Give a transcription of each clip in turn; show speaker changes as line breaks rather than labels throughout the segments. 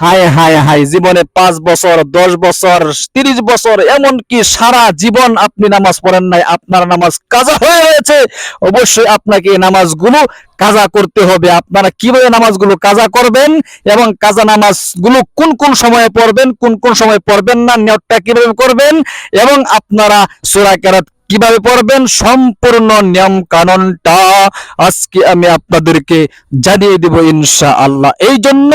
হায় হায় হায়, জীবনে পাঁচ বছর, দশ বছর, তিরিশ বছর, এমনকি সারা জীবন আপনি নামাজ পড়েন নাই, আপনার নামাজ কাজা হয়ে রয়েছে অবশ্যই আপনাকে এই নামাজগুলো কাজা করতে হবে। আপনারা কীভাবে নামাজগুলো কাজা করবেন এবং কাজা নামাজগুলো কোন কোন সময়ে পড়বেন, কোন কোন সময় পড়বেন না, নিয়তটা কীভাবে করবেন এবং আপনারা সূরা কেরাত কীভাবে পড়বেন? সম্পূর্ণ নিয়ম কানুনটা আজকে আমি আপনাদেরকে জানিয়ে দেব ইনশা আল্লাহ এই জন্য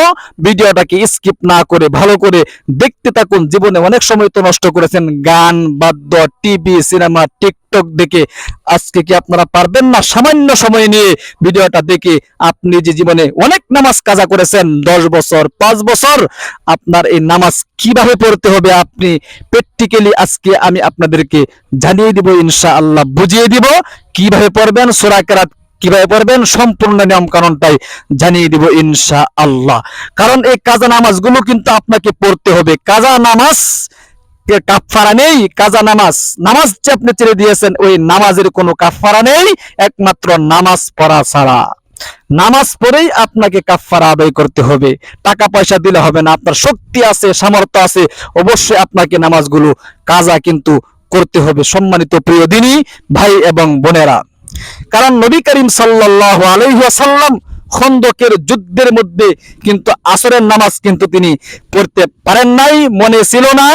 ভিডিওটাকে স্কিপ না করে ভালো করে দেখতে থাকুন। জীবনে অনেক সময় তো নষ্ট করেছেন। গান, বাদ্য, টিভি, সিনেমা টিকটক দেখে আজকে কি আপনারা পারবেন না? সামান্য সময় নিয়ে ভিডিওটা দেখে আপনি যে জীবনে অনেক নামাজ কাজা করেছেন, দশ বছর, পাঁচ বছর, আপনার এই নামাজ কীভাবে পড়তে হবে আপনি প্র্যাকটিক্যালি আজকে আমি আপনাদেরকে জানিয়ে দিব ইনশা আল্লাহ বুঝিয়ে দিব। কীভাবে পড়বেন, সূরা কেরাত কীভাবে পড়বেন, সম্পূর্ণ নিয়ম কানুনটাই জানিয়ে দিব ইনশা আল্লাহ কারণ এই কাজা নামাজগুলো কিন্তু আপনাকে পড়তে হবে। কাজা নামাজ কাফারা নেই, কাজা নামাজ। নামাজ যে আপনি ছেড়ে দিয়েছেন, ওই নামাজের কোনো কাফারা নেই, একমাত্র নামাজ পড়া ছাড়া। নামাজ পড়েই আপনাকে কাফারা আদায় করতে হবে। টাকা পয়সা দিলে হবে না, আপনার শক্তি আছে, সামর্থ্য আছে, অবশ্যই আপনাকে নামাজগুলো কাজা কিন্তু করতে হবে, সম্মানিত প্রিয় দিনী, ভাই এবং বোনেরা। কারণ নবী করিম সাল্লাল্লাহু আলাইহি ওয়াসাল্লাম খন্দকের যুদ্ধের মধ্যে কিন্তু আসরের নামাজ কিন্তু তিনি পড়তে পারেন নাই, মনে ছিল না।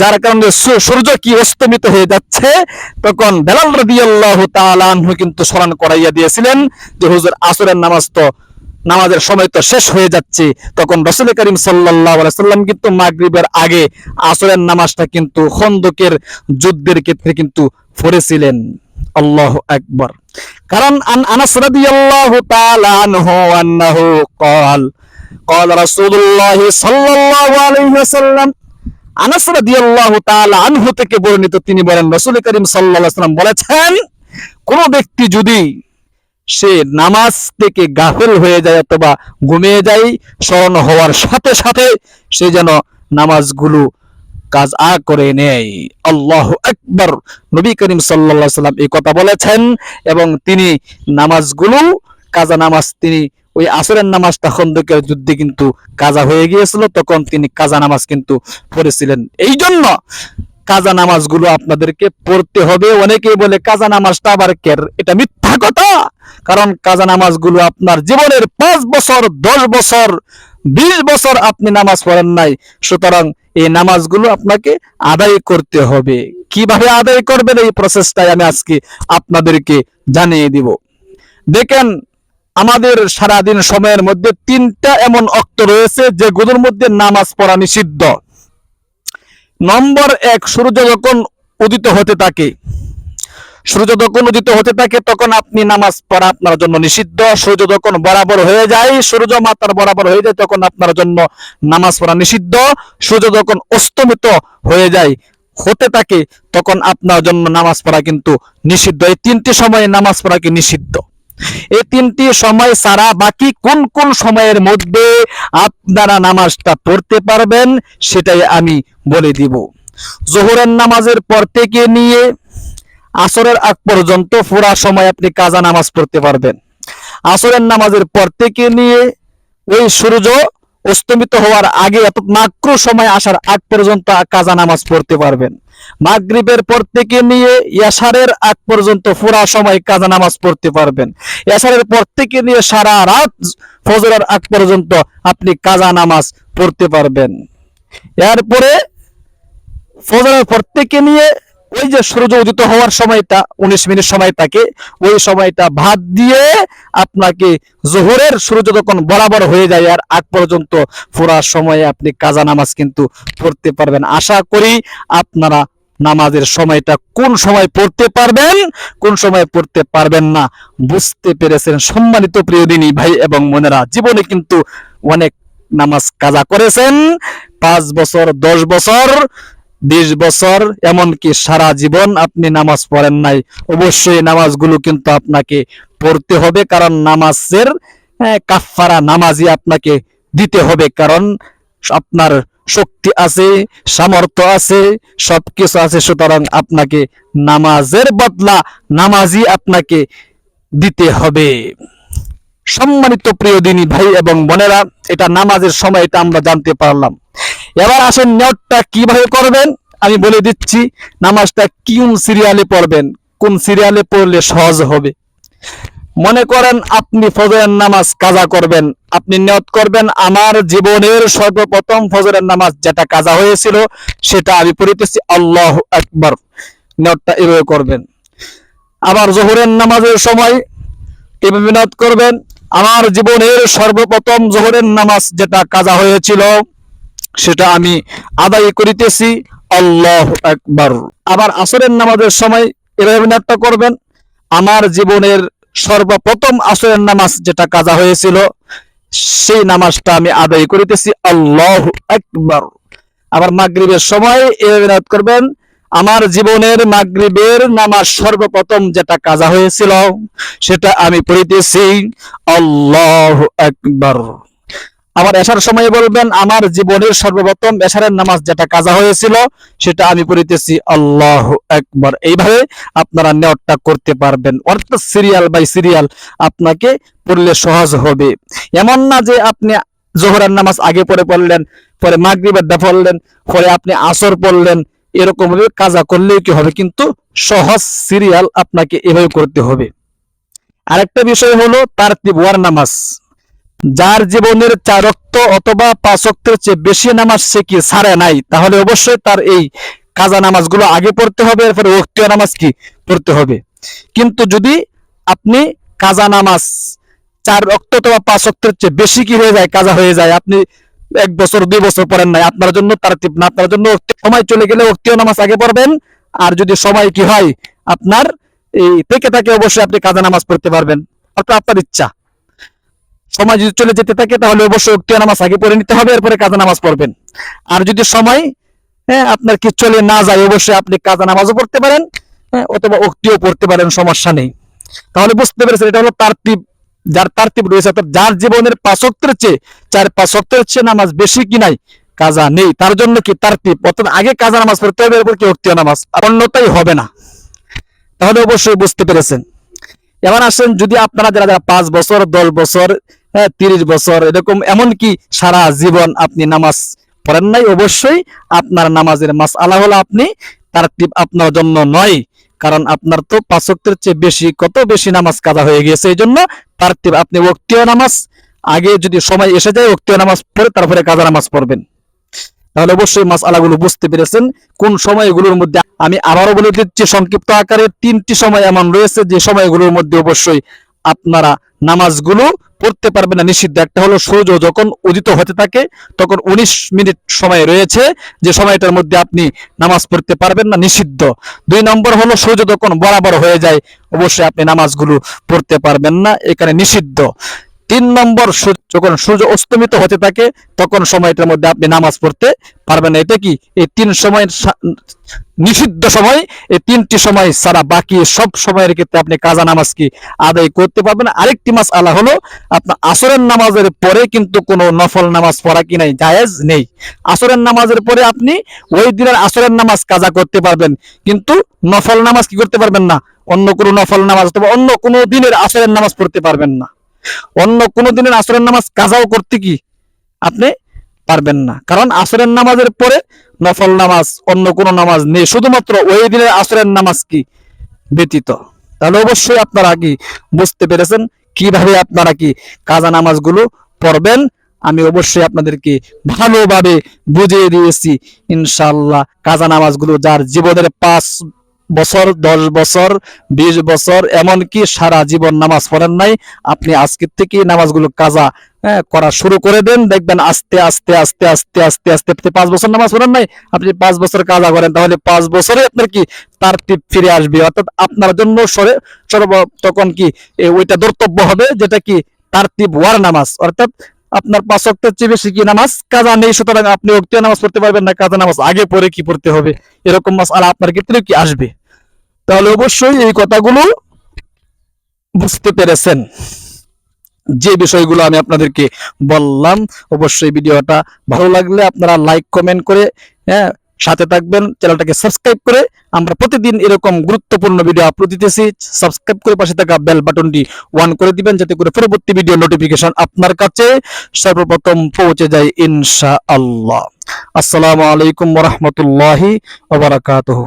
যার কারণে সূর্য কি অস্তমিত হয়ে যাচ্ছে, তখন বেলাল রাদিয়াল্লাহু আনহু কিন্তু স্মরণ করাইয়া দিয়েছিলেন যে, হুজুর, আসরের নামাজ তো, নামাজের সময় তো শেষ হয়ে যাচ্ছে। তখন রসুল করিম আলাইহি সাল্লাম কিন্তু মাগরিবের আগে আসরের নামাজটা কিন্তু খন্দকের যুদ্ধের ক্ষেত্রে কিন্তু পড়েছিলেন। আল্লাহ আকবার। কারণ আন আনাস রাদিয়াল্লাহু তাআলা আনহু আন্নাহু قال قال رسول الله صلى الله عليه وسلم আনাস রাদিয়াল্লাহু তাআলা আনহু থেকে বর্ণিত তিনি বলেন রাসূল করিম সাল্লাল্লাহু আলাইহি সাল্লাম বলেছেন কোন ব্যক্তি যদি সে নামাজ থেকে গাফেল হয়ে যায় অথবা ঘুমিয়ে যায় স্মরণ হওয়ার সাথে সাথে সে যেন নামাজগুলো কাজ আ করে নেয়। আল্লাহ একবার নবী করিম আলাইহি সাল্লাম এই কথা বলেছেন এবং তিনি নামাজগুলো, কাজা নামাজ তিনি ওই আসরের নামাজটা খন্দকের যুদ্ধে কিন্তু কাজা হয়ে গিয়েছিল, তখন তিনি কাজা নামাজ কিন্তু পড়েছিলেন। এই জন্য কাজা নামাজগুলো আপনাদেরকে পড়তে হবে। অনেকেই বলে কাজা নামাজটা আবার কের? এটা মিথ্যা কথা। কারণ কাজা নামাজগুলো আপনার জীবনের পাঁচ বছর, দশ বছর, বিশ বছর আপনি নামাজ পড়েন নাই। সুতরাং এই নামাজগুলো আপনাকে আদায় করতে হবে। কীভাবে আদায় করবেন এই প্রসেসটাই আমি আজকে আপনাদেরকে জানিয়ে দিব। দেখেন, আমাদের সারাদিন সময়ের মধ্যে তিনটা এমন অক্ত রয়েছে যেগুলোর মধ্যে নামাজ পড়া নিষিদ্ধ। নম্বর এক, সূর্য যখন উদিত হতে থাকে সূর্য যখন উদিত হতে থাকে, তখন আপনি নামাজ পড়া আপনার জন্য নিষিদ্ধ। সূর্য যখন বরাবর হয়ে যায়, সূর্য মাতার বরাবর হয়ে যায়, তখন আপনার জন্য নামাজ পড়া নিষিদ্ধ। সূর্য যখন অস্তমিত হয়ে যায়, হতে থাকে, তখন আপনার জন্য নামাজ পড়া কিন্তু নিষিদ্ধ। এই তিনটি সময়ে নামাজ পড়া কি নিষিদ্ধ? এই তিনটি সময় ছাড়া বাকি কোন কোন সময়ের মধ্যে আপনারা নামাজটা পড়তে পারবেন, সেটাই আমি বলে দিব। জোহরের নামাজের পর থেকে নিয়ে আসরের আগ পর্যন্ত পুরা সময় আপনি কাজা নামাজ পড়তে পারবেন। আসরের নামাজের পর থেকে নিয়ে ওই সূর্য অস্তমিত হওয়ার আগে অর্থাৎ মাকরু সময় আসার আগ পর্যন্ত কাজা নামাজ পড়তে পারবেন। মাগরিবের পর থেকে নিয়ে ইয়াসারের আগ পর্যন্ত পুরা সময় কাজা নামাজ পড়তে পারবেন। ইয়াসারের পর থেকে নিয়ে সারা রাত ফজরের আগ পর্যন্ত আপনি কাজা নামাজ পড়তে পারবেন। এরপরে ফজরের পর থেকে নিয়ে ওই যে সূর্য উদিত হওয়ার সময়টা, উনিশ মিনিট সময় থাকে, ওই সময়টা ভাত দিয়ে আপনাকে জোহরের সূর্য যখন বরাবর হয়ে যায়, আর আগ পর্যন্ত পুরা সময়ে আপনি কাজা নামাজ কিন্তু পড়তে পারবেন। আশা করি আপনারা নামাজের সময়টা কোন সময় পড়তে পারবেন, কোন সময় পড়তে পারবেন না, বুঝতে পেরেছেন সম্মানিত প্রিয় দিনী ভাই এবং বোনেরা, জীবনে কিন্তু অনেক নামাজ কাজা করেছেন, পাঁচ বছর, দশ বছর বিশ বছর, এমনকি সারা জীবন আপনি নামাজ পড়েন নাই। অবশ্যই নামাজগুলো কিন্তু আপনাকে পড়তে হবে, কারণ নামাজের কাফফারা নামাজই আপনাকে দিতে হবে, কারণ আপনার শক্তি আছে, সামর্থ্য আছে, সবকিছু আছে, সুতরাং আপনাকে নামাজের বদলা নামাজই আপনাকে দিতে হবে। সম্মানিত প্রিয় দিনী ভাই এবং বোনেরা, এটা নামাজের সময়, এটা আমরা জানতে পারলাম। এবার আসেন নিয়তটা কীভাবে করবেন? আমি বলে দিচ্ছি, নামাজটা কোন সিরিয়ালে পড়বেন? কোন সিরিয়ালে পড়লে সহজ হবে? মনে করেন আপনি ফজরের নামাজ কাজা করবেন। আপনি নিয়ত করবেন, আমার জীবনের সর্বপ্রথম ফজরের নামাজ যেটা কাজা হয়েছিল, সেটা আমি পড়িতেছি, আল্লাহ আকবার। নিয়তটা এভাবে করবেন। আবার জোহরের নামাজের সময় এভাবে নিয়ত করবেন, আমার জীবনের সর্বপ্রথম জোহরের নামাজ যেটা কাজা হয়েছিল সেটা আমি আদায় করিতেছি। আল্লাহ একবার আবার আসরের নামাজের সময় এভাবে নিয়তটা করবেন। আমার জীবনের সর্বপ্রথম আসরের নামাজ যেটা কাজা হয়েছিল, সেই নামাজটা আমি আদায় করিতেছি। আল্লাহ একবার আবার মাগরিবের সময় এভাবে নিয়ত করবেন, আমার জীবনের মাগরিবের নামাজ সর্বপ্রথম যেটা কাজা হয়েছিল, সেটা আমি পড়িতেছি। আল্লাহ আকবার। আবার এসার সময় বলবেন, আমার জীবনের সর্বপ্রথম এশারের নামাজ যেটা কাজা হয়েছিল, সেটা আমি পড়িতেছি আল্লাহ একবার এইভাবে আপনারা নেওয়ারটা করতে পারবেন। অর্থাৎ সিরিয়াল বাই সিরিয়াল আপনাকে পড়লে সহজ হবে। এমন না যে আপনি জোহরের নামাজ আগে পরে পড়লেন, পরে মাগরিবের দা পড়লেন, পরে আপনি আসর পড়লেন এরকম ভাবে কাজা করলেই কি হবে? কিন্তু সহজ সিরিয়াল আপনাকে এভাবে করতে হবে। আরেকটা বিষয় হলো তার ওয়ার নামাজ। যার জীবনের চার রক্ত অথবা পাঁচ রক্তের চেয়ে বেশি নামাজ সে কি ছাড়ে নাই? তাহলে অবশ্যই তার এই কাজা নামাজগুলো আগে পড়তে হবে, এরপরে ওক্তীয় নামাজ কি পড়তে হবে। কিন্তু যদি আপনি কাজা নামাজ চার রক্ত অথবা পাঁচ রক্তের চেয়ে বেশি কি হয়ে যায়, কাজা হয়ে যায়, আপনি এক বছর, দুই বছর পড়েন নাই, আপনার জন্য তার না, আপনার জন্য সময় চলে গেলে ওক্তীয় নামাজ আগে পড়বেন। আর যদি সময় কি হয়, আপনার এই থেকে থাকে, অবশ্যই আপনি কাজা নামাজ পড়তে পারবেন। অর্থাৎ আপনার ইচ্ছা। সময় যদি চলে যেতে থাকে তাহলে অবশ্যই উক্তীয় নামাজ আগে পড়ে নিতে হবে এরপরে কাজা নামাজ পড়বেন। আর যদি সময় হ্যাঁ আপনার কি চলে না যায় অবশ্যই আপনি কাজা নামাজও পড়তে পারেন হ্যাঁ, অথবা উক্তিও পড়তে পারেন সমস্যা নেই। তাহলে বুঝতে পেরেছেন এটা হলো তারতিব যার তারতিব রয়েছে অর্থাৎ যার জীবনের পাঁচক্তের চেয়ে চার পাঁচক্তের চেয়ে নামাজ বেশি কি নাই কাজা নেই। তার জন্য কি তারতিব অর্থাৎ আগে কাজা নামাজ পড়তে হবে এরপর কি উক্তিয় নামাজ অন্যতাই হবে না। তাহলে অবশ্যই বুঝতে পেরেছেন। এবার আসেন যদি আপনারা যারা যারা পাঁচ বছর দশ বছর হ্যাঁ তিরিশ বছর, এরকম এমনকি সারা জীবন আপনি নামাজ পড়েন নাই, অবশ্যই আপনার নামাজের মাস আলা হলো আপনি তার টিপ আপনার জন্য নয়, কারণ আপনার তো পাঁচকের চেয়ে বেশি, কত বেশি নামাজ কাজা হয়ে গিয়েছে এই জন্য তার টিপ আপনি ওক্তীয় নামাজ, আগে যদি সময় এসে যায় ওক্তীয় নামাজ পড়ে, তারপরে কাজা নামাজ পড়বেন। তাহলে অবশ্যই মাস আলাগুলো বুঝতে পেরেছেন, কোন সময়গুলোর মধ্যে আমি আবারও বলে দিচ্ছি, সংক্ষিপ্ত আকারে তিনটি সময় এমন রয়েছে, যে সময়গুলোর মধ্যে অবশ্যই আপনারা নামাজগুলো পড়তে পারবে না নিষিদ্ধ। একটা হলো সূর্য যখন উদিত হতে থাকে, তখন উনিশ মিনিট সময় রয়েছে যে সময়টার মধ্যে আপনি নামাজ পড়তে পারবেন না, নিষিদ্ধ। দুই নম্বর হলো সূর্য যখন বরাবর হয়ে যায়, অবশ্যই আপনি নামাজগুলো পড়তে পারবেন না, এখানে নিষিদ্ধ। তিন নম্বর সূর্য- যখন সূর্য অস্তমিত হতে থাকে, তখন সময়টার মধ্যে আপনি নামাজ পড়তে পারবেন না। এটা কি? এই তিন সময়ের নিষিদ্ধ সময়, এই তিনটি সময় ছাড়া বাকি সব সময়ের ক্ষেত্রে আপনি কাজা নামাজ কি আদায় করতে পারবেন। আরেকটি মাস আলা হলো, আপনার আসরের নামাজের পরে কিন্তু কোনো নফল নামাজ পড়া কি নাই? জায়েজ নেই। আসরের নামাজের পরে আপনি ওই দিনের আসরের নামাজ কাজা করতে পারবেন। কিন্তু নফল নামাজ কি করতে পারবেন না? অন্য কোনো নফল নামাজ অথবা অন্য কোনো দিনের আসরের নামাজ পড়তে পারবেন না। অন্য কোনো দিনের আসরের নামাজ কাজাও করতে কি আপনি পারবেন না। কারণ আসরের নামাজের পরে নফল নামাজ, অন্য কোনো নামাজ নেই। শুধুমাত্র ওই দিনের আসরের নামাজ কি ব্যতীত? তাহলে অবশ্যই আপনারা কি বুঝতে পেরেছেন? কীভাবে আপনারা কি কাজা নামাজগুলো পড়বেন? আমি অবশ্যই আপনাদেরকে ভালোভাবে বুঝিয়ে দিয়েছি। ইনশাল্লাহ কাজা নামাজগুলো যার জীবনের পাঁচ বছর দশ বছর বিশ বছর এমনকি সারা জীবন নামাজ পড়েন নাই। আপনি আজকের থেকে নামাজগুলো কাজা হ্যাঁ, করা শুরু করে দেন। দেখবেন আস্তে আস্তে আস্তে আস্তে আস্তে আস্তে পাঁচ বছর নামাজ পড়েন নাই। আপনি পাঁচ বছর কাজা করেন তাহলে পাঁচ বছরে আপনার কি তার টিপ ফিরে আসবে। অর্থাৎ আপনার জন্য সরে সর্ব তখন কি ওইটা দর্তব্য হবে যেটা কি তার ওয়ার নামাজ। অর্থাৎ আপনার পাঁচ অক্টের চেয়ে বেশি কি নামাজ? কাজা নেই, সুতরাং আপনি অক্টিয়া নামাজ পড়তে পারবেন না, কাজা নামাজ আগে পরে কি পড়তে হবে? এরকম আর আপনার ক্ষেত্রে কি আসবে? তাহলে অবশ্যই এই কথাগুলো বুঝতে পেরেছেন। যে বিষয়গুলো আমি আপনাদেরকে বললাম, অবশ্যই ভিডিওটা ভালো লাগলে আপনারা লাইক কমেন্ট করে হ্যাঁ সাথে থাকবেন, চ্যানেলটাকে সাবস্ক্রাইব করে আমরা প্রতিদিন এরকম গুরুত্বপূর্ণ ভিডিও আপলোড দিতেছি। সাবস্ক্রাইব করে পাশে থাকা বেল বাটনটি অন করে দিবেন, যাতে করে পরবর্তী ভিডিও নোটিফিকেশন আপনার কাছে সর্বপ্রথম পৌঁছে যায় ইনশাআল্লাহ। আসসালামু আলাইকুম রাহমাতুল্লাহি ওয়া বারাকাতুহু।